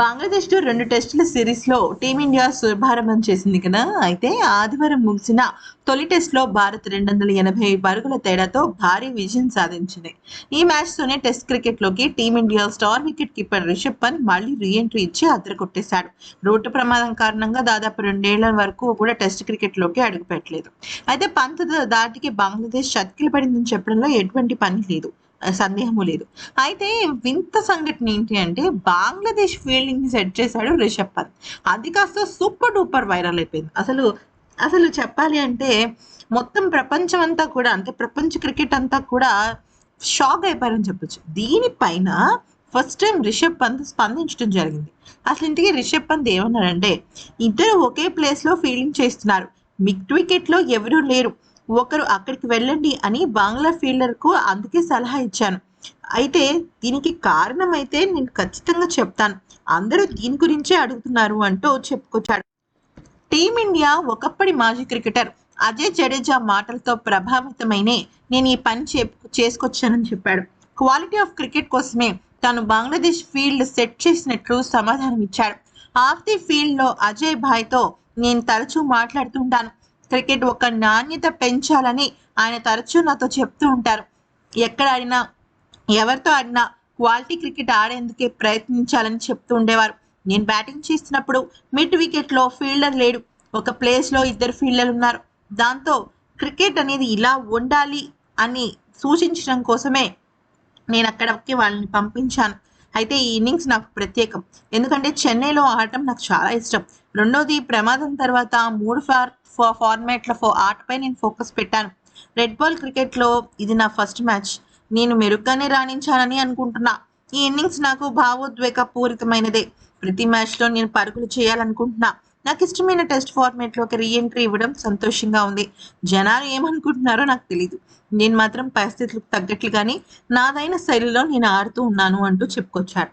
బంగ్లాదేశ్తో రెండు టెస్టుల సిరీస్లో టీమిండియా శుభారంభం చేసింది కదా. అయితే ఆదివారం ముగిసిన తొలి టెస్ట్లో భారత్ రెండు వందల ఎనభై పరుగుల తేడాతో భారీ విజయం సాధించింది. ఈ మ్యాచ్ తోనే test క్రికెట్లోకి team india star wicket keeper Rishabh Pant మళ్ళీ రీఎంట్రీ ఇచ్చి అద్దరకొట్టేశాడు రోడ్డు ప్రమాదం కారణంగా దాదాపు రెండేళ్ళ వరకు కూడా టెస్ట్ క్రికెట్లోకి అడుగుపెట్టలేదు. అయితే పంత్ దాటికి బంగ్లాదేశ్ చతికిల పడిందని చెప్పడంలో ఎటువంటి పని లేదు. సందేహము లేదు. అయితే వింత సంఘటన ఏంటి అంటే బంగ్లాదేశ్ ఫీల్డింగ్ సెట్ చేశాడు రిషబ్ పంత్. అది కాస్త సూపర్ డూపర్ వైరల్ అయిపోయింది. అసలు అసలు చెప్పాలి అంటే మొత్తం ప్రపంచం అంతా కూడా అంటే ప్రపంచ క్రికెట్ అంతా కూడా షాక్ అయిపోయారని చెప్పొచ్చు. దీనిపైన ఫస్ట్ టైం రిషబ్ పంత్ స్పందించడం జరిగింది. అసలు ఇంటికి రిషబ్ పంత్ ఏమన్నారంటే ఇద్దరు ఒకే ప్లేస్లో ఫీల్డింగ్ చేస్తున్నారు. మిడ్ వికెట్లో ఎవరూ లేరు. ఒకరు అక్కడికి వెళ్ళండి అని బంగ్లా ఫీల్డర్కు అందుకే సలహా ఇచ్చాను. అయితే దీనికి కారణం అయితే నేను ఖచ్చితంగా చెప్తాను. అందరూ దీని గురించే అడుగుతున్నారు అంటూ చెప్పుకొచ్చాడు. టీమిండియా ఒకప్పటి మాజీ క్రికెటర్ అజయ్ జడేజా మాటలతో ప్రభావితమైనే నేను ఈ పని చే చేసుకొచ్చానని చెప్పాడు. క్వాలిటీ ఆఫ్ క్రికెట్ కోసమే తాను బంగ్లాదేశ్ ఫీల్డ్ సెట్ చేసినట్లు సమాధానం ఇచ్చాడు ఆఫ్ ది ఫీల్డ్లో అజయ్ భాయ్తో నేను తరచూ మాట్లాడుతుంటాను క్రికెట్ ఒక నాణ్యత పెంచాలని ఆయన తరచూ నాతో చెప్తూ ఉంటారు. ఎక్కడ ఆడినా ఎవరితో ఆడినా క్వాలిటీ క్రికెట్ ఆడేందుకే ప్రయత్నించాలని చెప్తూ ఉండేవారు. నేను బ్యాటింగ్ చేస్తున్నప్పుడు మిడ్ వికెట్లో ఫీల్డర్ లేడు. ఒక ప్లేస్లో ఇద్దరు ఫీల్డర్లు ఉన్నారు దాంతో క్రికెట్ అనేది ఇలా ఉండాలి అని సూచించడం కోసమే నేను అక్కడికి వాళ్ళని పంపించాను. అయితే ఈ ఇన్నింగ్స్ నాకు ప్రత్యేకం. ఎందుకంటే చెన్నైలో ఆడటం నాకు చాలా ఇష్టం. రెండోది ప్రమాదం తర్వాత మూడు ఫార్ ఫార్మాట్ల ఫో ఆటపై నేను ఫోకస్ పెట్టాను. రెడ్ బాల్ క్రికెట్లో ఇది నా ఫస్ట్ మ్యాచ్. నేను మెరుగ్గానే రాణించానని అనుకుంటున్నా. ఈ ఇన్నింగ్స్ నాకు భావోద్వేగ పూరితమైనదే ప్రతి మ్యాచ్లో నేను పరుగులు చేయాలనుకుంటున్నా. నాకు ఇష్టమైన టెస్ట్ ఫార్మేట్లోకి రీఎంట్రీ ఇవ్వడం సంతోషంగా ఉంది. జనాలు ఏమనుకుంటున్నారో నాకు తెలియదు నేను మాత్రం పరిస్థితులకు తగ్గట్లుగానే నాదైన శైలిలో నేను ఆడుతూ ఉన్నాను అంటూ చెప్పుకొచ్చాడు